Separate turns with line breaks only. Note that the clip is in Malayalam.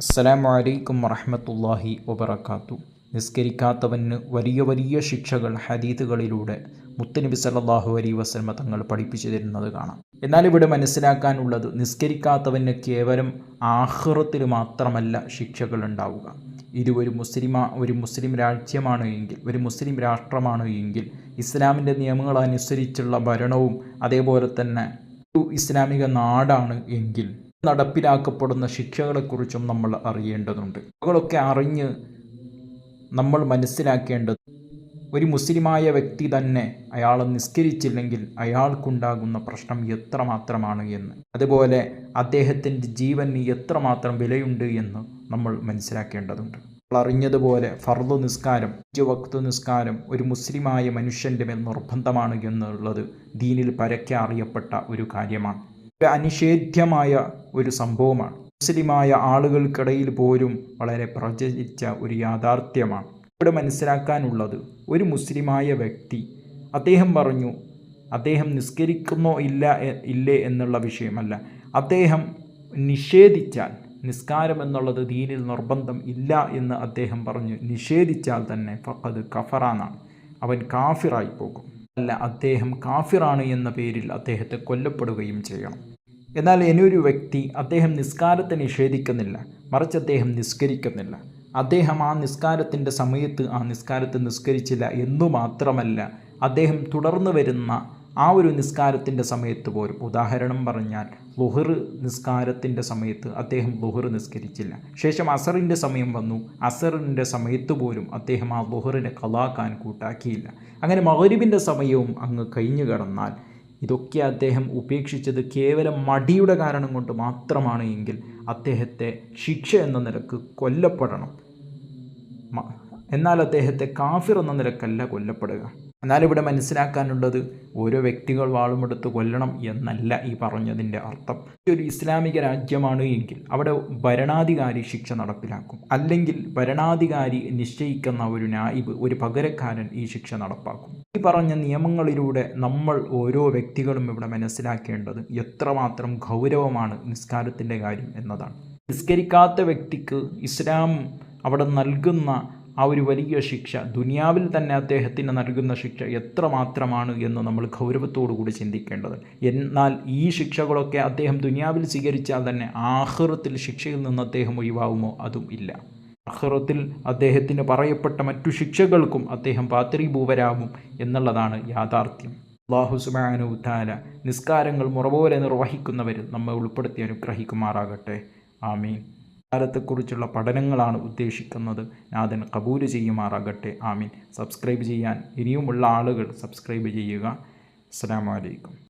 അസ്സലാമു അലൈക്കും വറഹ്മത്തുള്ളാഹി വബറകാത്തു. നിസ്കരിക്കാത്തവന് വലിയ വലിയ ശിക്ഷകൾ ഹദീത്തുകളിലൂടെ മുത്തനബി സല്ലല്ലാഹു അലൈഹി വസല്ലമ തങ്ങൾ പഠിപ്പിച്ചു തരുന്നത് കാണാം. എന്നാൽ ഇവിടെ മനസ്സിലാക്കാനുള്ളത് നിസ്കരിക്കാത്തവന് കേവലം ആഹ്റത്തിൽ മാത്രമല്ല ശിക്ഷകൾ ഉണ്ടാവുക. ഇത് ഒരു മുസ്ലിമ ഒരു മുസ്ലിം രാജ്യമാണ് എങ്കിൽ ഒരു മുസ്ലിം രാഷ്ട്രമാണ് എങ്കിൽ ഇസ്ലാമിന്റെ നിയമങ്ങൾ അനുസരിച്ചുള്ള ഭരണവും അതേപോലെ തന്നെ ഒരു ഇസ്ലാമിക നാടാണ് എങ്കിൽ നടപ്പിലാക്കപ്പെടുന്ന ശിക്ഷകളെക്കുറിച്ചും നമ്മൾ അറിയേണ്ടതുണ്ട്. ഇവകളൊക്കെ അറിഞ്ഞ് നമ്മൾ മനസ്സിലാക്കേണ്ടത് ഒരു മുസ്ലിമായ വ്യക്തി തന്നെ അയാൾ നിസ്കരിച്ചില്ലെങ്കിൽ അയാൾക്കുണ്ടാകുന്ന പ്രശ്നം എത്രമാത്രമാണ് എന്ന്. അതുപോലെ അദ്ദേഹത്തിന്റെ ജീവന് എത്രമാത്രം വിലയുണ്ട് എന്ന് നമ്മൾ മനസ്സിലാക്കേണ്ടതുണ്ട്. അറിഞ്ഞതുപോലെ ഫർദ് നിസ്കാരം ജുവക്തു വക്ത് നിസ്കാരം ഒരു മുസ്ലിമായ മനുഷ്യന്റെ മേൽ നിർബന്ധമാണ് എന്നുള്ളത് ദീനിൽ പരക്കെ അറിയപ്പെട്ട ഒരു കാര്യമാണ്. അനിഷേധ്യമായ ഒരു സംഭവമാണ്. മുസ്ലിമായ ആളുകൾക്കിടയിൽ പോലും വളരെ പ്രചരിച്ച ഒരു യാഥാർത്ഥ്യമാണ്. ഇവിടെ മനസ്സിലാക്കാനുള്ളത് ഒരു മുസ്ലിമായ വ്യക്തി അദ്ദേഹം പറഞ്ഞു അദ്ദേഹം നിസ്കരിക്കുന്നോ ഇല്ല ഇല്ലേ എന്നുള്ള വിഷയമല്ല. അദ്ദേഹം നിഷേധിച്ചാൽ നിസ്കാരം എന്നുള്ളത് ദീനിൽ നിർബന്ധം ഇല്ല എന്ന് അദ്ദേഹം പറഞ്ഞു. നിഷേധിച്ചാൽ തന്നെ ഫഖദ് കഫറാനാണ് അവൻ കാഫിറായി പോകും. അല്ല അദ്ദേഹം കാഫിറാണ് എന്ന പേരിൽ അദ്ദേഹത്തെ കൊല്ലപ്പെടുകയും ചെയ്യണം. എന്നാൽ ഇനിയൊരു വ്യക്തി അദ്ദേഹം നിസ്കാരത്തെ നിഷേധിക്കുന്നില്ല മറിച്ച് അദ്ദേഹം നിസ്കരിക്കുന്നില്ല. അദ്ദേഹം ആ നിസ്കാരത്തിന്റെ സമയത്ത് ആ നിസ്കാരത്തെ നിസ്കരിച്ചില്ല എന്നു മാത്രമല്ല അദ്ദേഹം തുടർന്ന് വരുന്ന ആ ഒരു നിസ്കാരത്തിന്റെ സമയത്ത് പോലും ഉദാഹരണം പറഞ്ഞാൽ ലുഹർ നിസ്കാരത്തിന്റെ സമയത്ത് അദ്ദേഹം ലുഹർ നിസ്കരിച്ചില്ല. ശേഷം അസറിന്റെ സമയം വന്നു. അസറിന്റെ സമയത്ത് പോലും അദ്ദേഹം ആ ലുഹറിനെ കലാക്കാൻ കൂട്ടാക്കിയില്ല. അങ്ങനെ മഹരിബിന്റെ സമയവും അങ്ങ് കഴിഞ്ഞു കടന്നാൽ ഇതൊക്കെ അദ്ദേഹം ഉപേക്ഷിച്ചത് കേവലം മടിയുടെ കാരണം കൊണ്ട് മാത്രമാണ് എങ്കിൽ അദ്ദേഹത്തെ ശിക്ഷ എന്ന നിലയ്ക്ക് കൊല്ലപ്പെടണം. എന്നാൽ അദ്ദേഹത്തെ കാഫിർ എന്ന നിലക്കല്ല കൊല്ലപ്പെടുക. എന്നാൽ ഇവിടെ മനസ്സിലാക്കാനുള്ളത് ഓരോ വ്യക്തികൾ വാളുമെടുത്ത് കൊല്ലണം എന്നല്ല ഈ പറഞ്ഞതിന്റെ അർത്ഥം. ഒരു ഇസ്ലാമിക രാജ്യമാണ് എങ്കിൽ അവിടെ ഭരണാധികാരി ശിക്ഷ നടപ്പിലാക്കും. അല്ലെങ്കിൽ ഭരണാധികാരി നിശ്ചയിക്കുന്ന ഒരു നായിബ് ഒരു പകരക്കാരൻ ഈ ശിക്ഷ നടപ്പാക്കും. ഈ പറഞ്ഞ നിയമങ്ങളിലൂടെ നമ്മൾ ഓരോ വ്യക്തികളും ഇവിടെ മനസ്സിലാക്കേണ്ടത് എത്രമാത്രം ഗൗരവമാണ് നിസ്കാരത്തിന്റെ കാര്യം എന്നതാണ്. നിസ്കരിക്കാത്ത വ്യക്തിക്ക് ഇസ്ലാം അവിടെ നൽകുന്ന ആ ഒരു വലിയ ശിക്ഷ ദുനിയാവിൽ തന്നെ അദ്ദേഹത്തിന് നൽകുന്ന ശിക്ഷ എത്രമാത്രമാണ് എന്ന് നമ്മൾ ഗൗരവത്തോടു കൂടി ചിന്തിക്കേണ്ടത്. എന്നാൽ ഈ ശിക്ഷകളൊക്കെ അദ്ദേഹം ദുനിയാവിൽ സ്വീകരിച്ചാൽ തന്നെ ആഹ്റത്തിൽ ശിക്ഷയിൽ നിന്ന് അദ്ദേഹം ഒഴിവാകുമോ? അതും ഇല്ല. അഹ്റത്തിൽ അദ്ദേഹത്തിന് പറയപ്പെട്ട മറ്റു ശിക്ഷകൾക്കും അദ്ദേഹം പാത്രീഭൂവരാകും എന്നുള്ളതാണ് യാഥാർത്ഥ്യം. അള്ളാഹു സുബാനു താല നിസ്കാരങ്ങൾ മുറപോലെ നിർവഹിക്കുന്നവരിൽ നമ്മെ ഉൾപ്പെടുത്തി അനുഗ്രഹിക്കുമാറാകട്ടെ. ആമീൻ. കാലത്തെക്കുറിച്ചുള്ള പഠനങ്ങളാണ് ഉദ്ദേശിക്കുന്നത്. നാഥൻ കബൂൽ ചെയ്യുമാറാകട്ടെ. ആമീൻ. സബ്സ്ക്രൈബ് ചെയ്യാൻ ഇനിയുമുള്ള ആളുകൾ സബ്സ്ക്രൈബ് ചെയ്യുക. അസ്സാം വലൈക്കും